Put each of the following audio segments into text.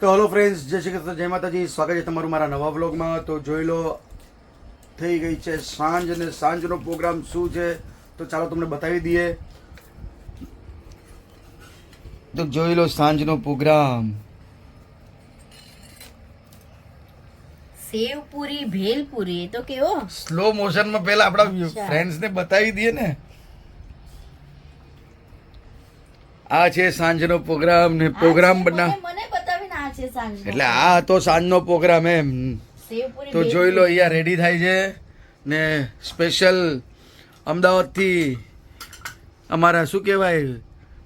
તો hello friends જય શ્રી કૃષ્ણ જય માતાજી. સ્વાગત છે તમારું મારા નવા બ્લોગમાં તો જોઈ લો થઈ ગઈ છે સાંજ અને સાંજનો પ્રોગ્રામ શું છે? તો ચાલો તમને બતાવી દઈએ. તો જોઈ લો સાંજનો પ્રોગ્રામ સેવ પૂરી ભેલ પૂરી એ તો કેવો? સ્લો મોશનમાં પહેલા આપણા ફ્રેન્ડ્સને બતાવી દઈએ ને. આ છે સાંજનો પ્રોગ્રામ ને પ્રોગ્રામ બના મને- એટલે આ હતો સાંજનો પ્રોગ્રામ એમ. તો જોઈ લો અહીંયા રેડી થાય છે. ને સ્પેશિયલ અમદાવાદથી અમારા શું કહેવાય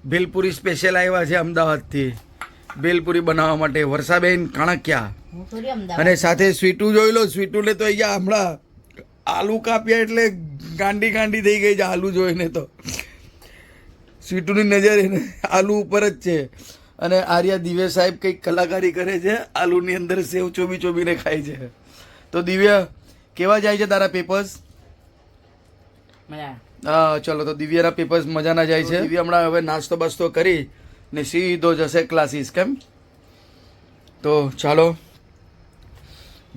ભેલપુરી સ્પેશિયલ આવ્યા છે અમદાવાદથી. ભેલપુરી બનાવવા માટે વર્ષાબેન કાણકિયા. અને સાથે સ્વીટુ જોઈ લો સ્વીટુને તો અહીંયા હમણાં આલુ કાપ્યા એટલે ગાંડી ગાંડી થઈ ગઈ છે આલુ જોઈને તો. સ્વીટુની નજર એને આલુ ઉપર જ છે. અને આર્યા દિવ્ય સાહેબ કંઈક કલાકારી કરે છે આલુની અંદર સેવ ચોબી ચોબીને ખાય છે. તો દિવ્ય કેવા જાય છે તારા પેપર્સ હા ચલો તો દિવ્યના પેપર્સ મજાના જાય છે. દિવ્ય હમણાં હવે નાસ્તો બાસ્તો કરી ને સીધો જશે ક્લાસીસ કેમ? તો ચાલો.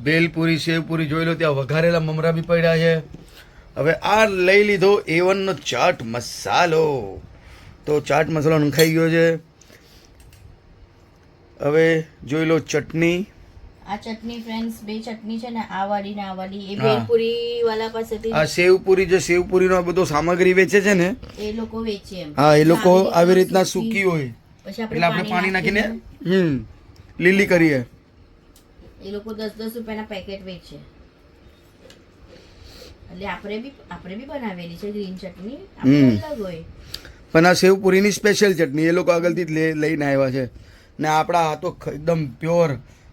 ભેલપુરી સેવપુરી જોઈ લો ત્યાં વઘારેલા મમરા બી પડ્યા છે. હવે આ લઈ લીધો એ વનનો ચાટ મસાલો. તો ચાટ મસાલો નખાઈ ગયો છે. હવે જોઈ લો ચટણી. આ ચટણી ફ્રેન્ડ્સ બે ચટણી છે ને આ વાળી ને આ વાળી. એ. ભેલપુરી વાળા પાસેથી આ સેવપુરી જે સેવપુરી નો બધો સામગ્રી વેચે છે ને એ લોકો વેચે એમ. હા એ લોકો આવી રીતના સૂકી હોય. પછી એટલે આપણે પાણી નાખીને હમ લીલી કરીએ. એ લોકો દસ દસ રૂપિયાના પેકેટ વેચે. એટલે આપણે બી આપણે બી બનાવેલી છે ગ્રીન ચટણી. આપણે અલગ હોય. પણ આ સેવપુરીની સ્પેશિયલ ચટણી એ લોકો આગળથી લઈને આવ્યા છે. ને આપણા આ તો એકદમ પ્યોર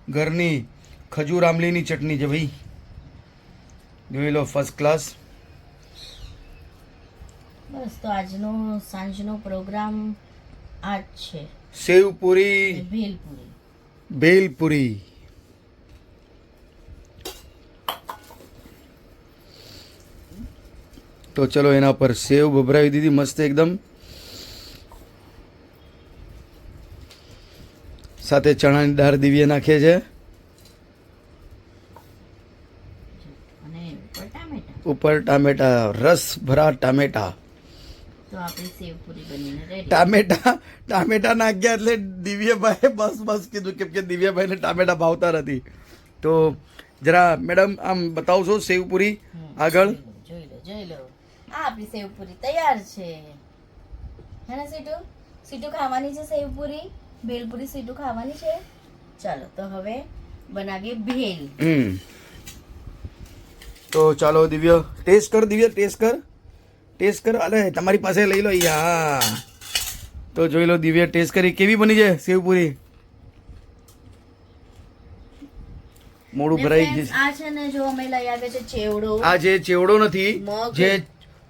ઘરની ખજૂર આમલીની ચટણી છે ભાઈ. જોઈ લો ફર્સ્ટ ક્લાસ બસ તો આજનો સાંજનો પ્રોગ્રામ આ જ છે. સેવપુરી. ભેલપુરી. ભેલપુરી. તો ચલો એના પર સેવ ભભરાવી દીધી મસ્ત એકદમ. સાથે ચણાની દાળ દિવ્ય નાખે છે. ઉપર ટામેટા. રસ ભરા ટામેટા. ટામેટા ટામેટા નાખ્યા એટલે દિવ્યભાઈએ બસ બસ કીધું કેમ કે દિવ્યભાઈને ટામેટા ભાવતા નથી. તો જરા મેડમ આમ બતાવશો સેવપુરી આગળ? જોઈ લો જોઈ લો આ આપણી સેવપુરી તૈયાર છે. હે ને સીટુ? સીટુ ખાવાની છે સેવપુરી ભેલપુરી સીધું ખાવાની છે. ચાલો તો હવે બનાવીએ ભેલ. તો ચાલો દિવ્ય ટેસ્ટ કર દિવ્ય ટેસ્ટ કર. ટેસ્ટ કર અલે તમારી પાસે લઈ લો યા. તો જોઈ લો દિવ્ય ટેસ્ટ કરી કેવી બની છે સેવપુરી? મોડું ભરાઈ ગયું. આ છે ને જો અમે લઈ આવે છે ચેવડો. આ જે ચેવડો નથી જે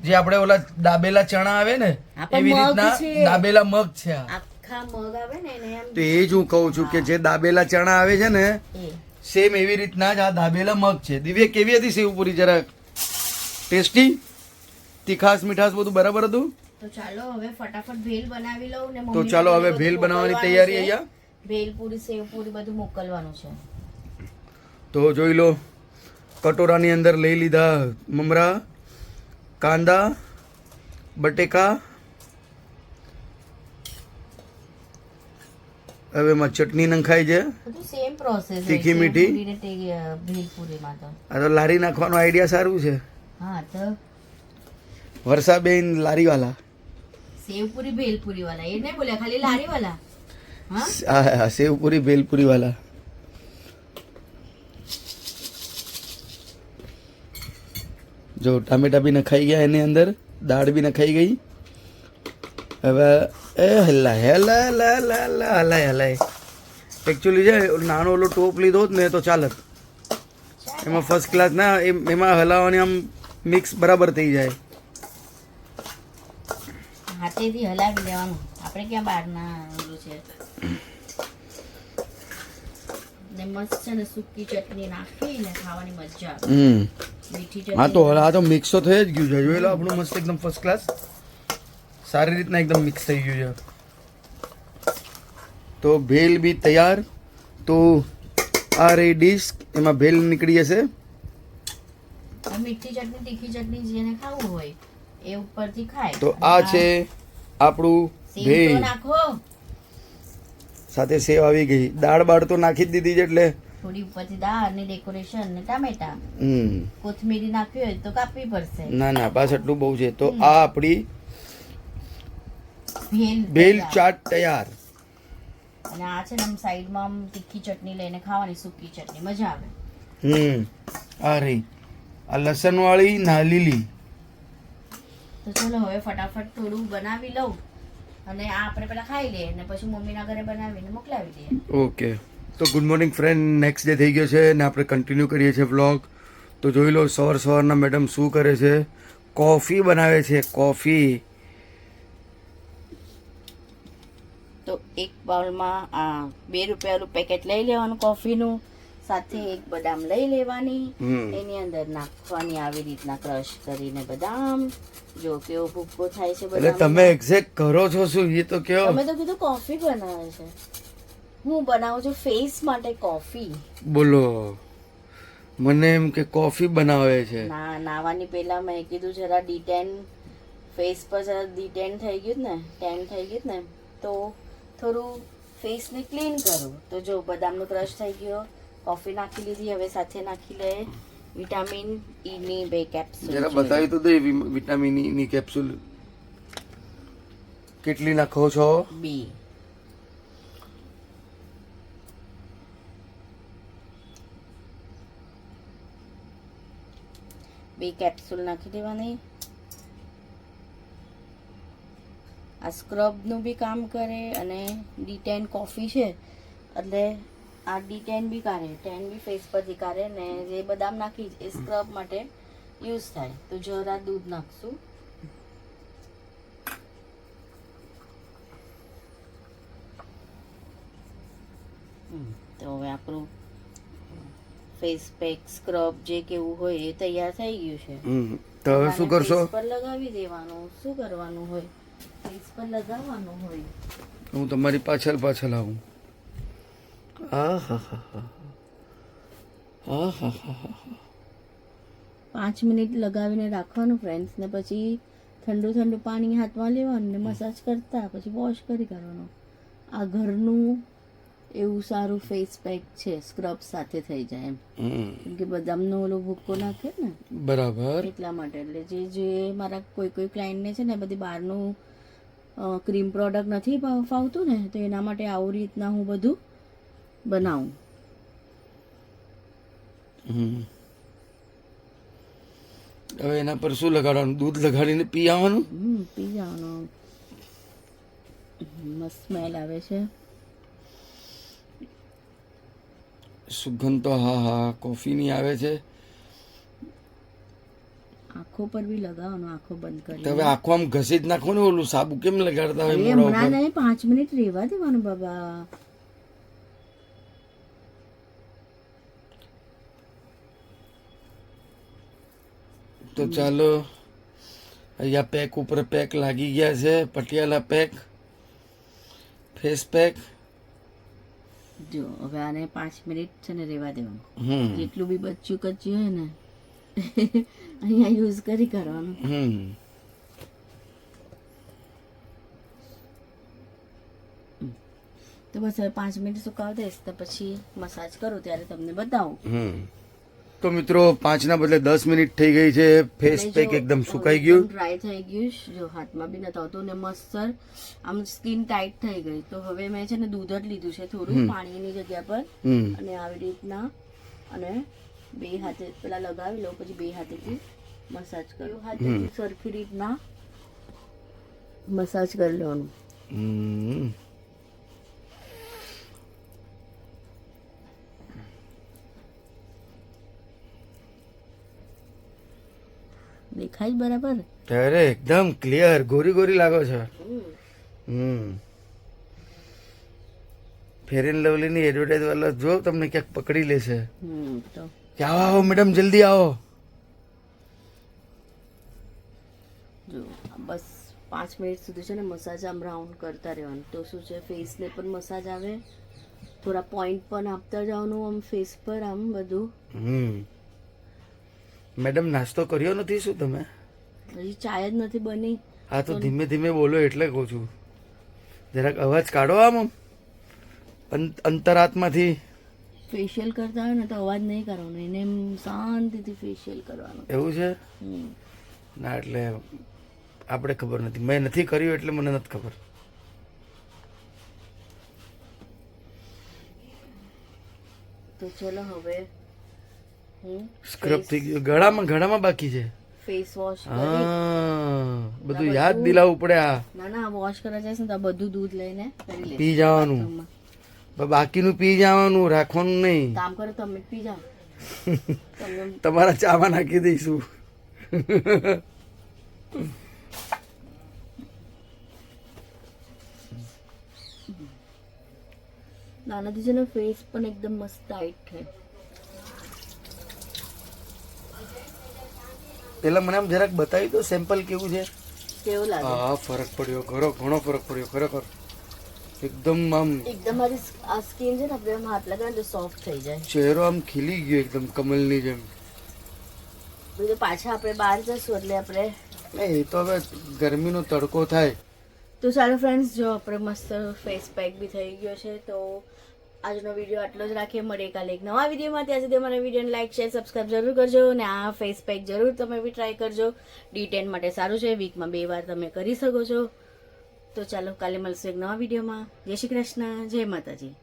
જે આપણે ઓલા દાબેલા ચણા આવે ને એવી રીતના દાબેલા મગ છે આ. આખા મગ આવે ને એને એમ તો એ જ હું કહું છું કે જે દાબેલા ચણા આવે છે ને સેમ એવી રીતના જ આ દાબેલા મગ છે. દિવ્ય કેવી હતી સેવપુરી જરાક ટેસ્ટી? તીખાસ મીઠાસ બધું બરાબર હતું? તો ચાલો હવે ફટાફટ ભેલ બનાવી લઉં ને તો ચાલો હવે ભેલ બનાવવાની તૈયારી. અહીંયા? ભેલપુરી સેવપુરી બધું મોકલવાનું છે. તો જોઈ લો કટોરાની અંદર લઈ લીધા મમરા કાંદા બટેકા હવે એમાં ચટણી નંખાઈ છે. બધું સેમ પ્રોસેસ તીખી મીઠી? ભેલપુરીમાં તો. આ તો લારી નાખવાનો આઈડિયા સારું છે. હા તો. વર્ષાબેન લારીવાલા. સેવપુરી ભેલપુરી વાળા એ નહીં બોલ્યા ખાલી લારી વાળા હા હા સેવપુરી ભેલપુરી વાલા જો ટામેટા બી નખાઈ ગયા એની અંદર દાળ બી નખાઈ ગઈ. હવે એ હલાય હલાય હલાય હલાય હલા હલાય હલાય. એકચ્યુઅલી છે નાનો ઓલો ટોપ લીધો જ ને તો ચાલત એમાં ફર્સ્ટ ક્લાસ ના એમ- હલાવવાની આમ મિક્સ બરાબર થઈ જાય. હાથેથી હલાવી લેવાનું. આપણે ક્યાં બહારના ઓલું છે? ને મસ્ત છે ને સૂકી ચટણી નાખીને ખાવાની મજા આવે. હમ. મીઠી હા તો હા તો મિક્સ તો થઈ જ ગયું છે. જોઈ લો આપણું મસ્ત એકદમ ફર્સ્ટ ક્લાસ સારી રીતના એકદમ મિક્સ થઈ ગયું છે. તો ભેલ બી તૈયાર. તો આ રહી ડીશ. એમાં ભેલ નીકળી જશે. મીઠી ચટણી તીખી ચટણી જેને ખાવું હોય એ ઉપરથી ખાય. તો આ છે આપણું ભેલ. સાથે સેવ આવી ગઈ. દાળ બાળ તો નાખી જ દીધી છે એટલે. થોડી ઉપરથી દાળ ને ડેકોરેશન ને ટામેટા. હમ. કોથમીરી નાખવી હોય તો કાપવી પડશે. ના ના બસ એટલું બહુ છે. તો આ આપણી ભેલ ચાટ તૈયાર. અને આ છે ને આમ સાઈડમાં આમ તીખી ચટણી લઈને ખાવાની સૂકી ચટણી. મજા આવે. હમ. આ રહી આ લસણ વાળી ના લીલી. તો ચલો હવે ફટાફટ થોડું બનાવી લઉં અને આ આપણે પેલા ખાઈ લઈએ અને પછી મમ્મીના ઘરે બનાવીને મોકલાવી દઈએ. ઓકે. તો good morning friend. Next day થઈ ગયો છે ને આપણે કન્ટિન્યુ કરીએ છીએ વ્લોગ તો જોઈ લો સવાર સવારના મેડમ શું કરે છે? કોફી બનાવે છે. કોફી તો એક બાઉલમાં આ બે રૂપિયાનું પેકેટ લઈ લેવાનું કોફીનું સાથે એક બદામ લઈ લેવાની. એની અંદર નાખવાની આવી રીતના ક્રશ કરીને બદામ. જો કેવો ભૂકો થાય છે એટલે તમે એક્ઝેક્ટ કરો છો શું? એ તો કેવો? તમે તો કીધું કોફી બનાવે છે. હું બનાવું છું ફેસ માટે કોફી. બોલો. મને એમ કે કોફી બનાવે છે. ના નાવાની પહેલા મેં કીધું જરા ડીટેન ફેસ પર જરા ડીટેન થઈ ગયું ને ટેન થઈ ગયું ને તો થોડું ફેસને ક્લીન કરું. તો જો બદામનો ક્રશ થઈ ગયો. કોફી નાખી લીધી હવે સાથે નાખી લે. વિટામિન ઈ ની બે કેપ્સ્યુલ જરા બતાવી તો દે વિટામિન ઈ ની કેપ્સ્યુલ કેટલી નાખો છો? બી બે કેપ્સ્યુલ નાખી દેવાની. આ સ્ક્રબનું બી કામ કરે અને ડી ટેન કોફી છે. એટલે આ ડી ટેન બી કાઢે ટેન બી ફેસ પરથી કાઢે ને જે બદામ નાખી એ સ્ક્રબ માટે યુઝ થાય. તો જરા દૂધ નાખશું. તો હવે આપણું ફેસ પેક સ્ક્રબ જે કેવું હોય એ તૈયાર થઈ ગયું છે. તો હવે શું કરશો? પર લગાવી દેવાનું. શું કરવાનું હોય? પર લગાવવાનું હોય. હું તમારી પાછળ પાછળ આવું. આ હા હા હા હા હા હા હા પાંચ મિનિટ લગાવીને રાખવાનું ફ્રેન્ડ્સ ને પછી ઠંડુ ઠંડુ પાણી હાથમાં લેવાનું ને મસાજ કરતા પછી વોશ કરી કરવાનું. આ ઘરનું એવું સારું ફેસ પેક છે સ્ક્રબ સાથે થઈ જાય એમ. હમ. કેમ કે બદામનો ઓલો ભૂક્કો નાખે ને. બરાબર. એટલા માટે. એટલે જે જે મારા કોઈ કોઈ ક્લાયન્ટને છે ને બધી બહારનું ક્રીમ પ્રોડક્ટ નથી ફાવતું ને તો એના માટે આવું રીતના હું બધું બનાવું. હવે એના પર શું લગાડવાનું? દૂધ લગાડીને પી આવવાનું પી જવાનું મસ્ત સ્મેલ આવે છે. સુગંધ તો હા હા કોફીની આવે છે. આંખો પર બી લગાવવાનો આંખો બંધ કરી હવે આંખો આમ ઘસી જ નાખો ને ઓલું સાબુ કેમ લગાડતા હોય મોઢા ઉપર? નહીં પાંચ મિનિટ રહેવા દેવાનું બાબા. તો ચાલો અહીંયા પેક ઉપર પેક લાગી ગયા છે પટિયાલા પેક ફેસ પેક જો હવે આને પાંચ મિનિટ છે ને રહેવા દેવાનું. જેટલું બી બચ્યું કચ્યું હોય ને અહીંયા યુઝ કરી કરવાનું. હમ. તો બસ હવે પાંચ મિનિટ સુકાવ દઈશ તો પછી મસાજ કરું ત્યારે તમને બતાવું. તો મિત્રો પાંચના બદલે દસ મિનિટ થઈ ગઈ છે. ફેસ પેક એકદમ સુકાઈ ગયું. ડ્રાય થઈ ગયું જો હાથમાં બી નતા આવતું ને મસ્ત આમ સ્કિન ટાઈટ થઈ ગઈ. તો હવે મેં છે ને દૂધ જ લીધું છે થોડું પાણીની જગ્યા પર. હમ. અને આવી રીતના અને બે હાથે પેલા લગાવી લો પછી બે હાથેથી મસાજ કરો. હાથે સરખી રીતના મસાજ કરી લેવાનું. દેખાય જ બરાબર? ત્યારે એકદમ ક્લિયર ગોરી ગોરી લાગો છો. હમ. હમ. ફેર એન્ડ લવલીની એડવર્ટાઇઝ વાળા જો તમને ક્યાંક પકડી લેશે. હમ તો. કે આવો આવો મેડમ જલ્દી આવો. જો બસ પાંચ મિનિટ સુધી છે ને મસાજ આમ રાઉન્ડ કરતા રહેવાનું. તો શું છે ફેસને પણ મસાજ આવે. થોડા પોઈન્ટ પણ આપતા જવાનું આમ ફેસ પર આમ બધું. હમ. મેડમ નાસ્તો કર્યો નથી શું તમે? હજી ચાય જ નથી બની. હા તો ધીમે ધીમે બોલો એટલે કહું છું. જરાક અવાજ કાઢો આમ અંતરાત્માથી. ફેશિયલ કરતા હોય ને તો અવાજ નહીં કરવાનો એને એમ શાંતિથી ફેશિયલ કરવાનો. એવું છે. ના એટલે આપણે ખબર નથી. મેં નથી કર્યું એટલે મને નથી ખબર. તો ચલો હવે હું સ્ક્રબ થઈ ગયું. ગળામાં ગળામાં બાકી છે. ફેસ વોશ બધું યાદ દિલાવું પડે આ. ના ના વોશ કરવા જઈશ ને તો બધું દૂધ લઈને પી જવાનું. બાકીનું પી જવાનું રાખવાનું નહીં. કામ કરો તમે પી જાઓ. તમારા ચામાં નાખી દઈશું. નાનાથી છે ને ફેસ પણ એકદમ મસ્ત ટાઈટ છે. પેલા મને આમ જરાક બતાવી દો સેમ્પલ કેવું છે? કેવું લાગે? હા ફરક પડ્યો ઘણો ઘણો ફરક પડ્યો ખરેખર. એકદમ આમ એકદમ મારી આ સ્કિન છે ને આપણે આમ હાથ લગાવે તો સોફ્ટ થઈ જાય. ચહેરો આમ ખીલી ગયો એકદમ કમલની જેમ. બીજો પાછા આપણે બહાર જશું એટલે આપણે એ તો હવે ગરમીનો તડકો થાય. તો ચાલો ફ્રેન્ડ્સ જો આપણે મસ્ત ફેસ પેક બી થઈ ગયો છે તો આજનો વીડિયો આટલો જ રાખીએ. મળીએ કાલે એક નવા વિડીયોમાં ત્યાં સુધી અમારા વિડીયોને લાઈક શેર સબસ્ક્રાઈબ જરૂર કરજો અને આ ફેસ પેક જરૂર તમે બી ટ્રાય કરજો. ડી માટે સારું છે. વીકમાં બે વાર તમે કરી શકો છો. તો ચાલો કાલે મળશું એક નવા વિડીયોમાં. જય શ્રી કૃષ્ણ જય માતાજી.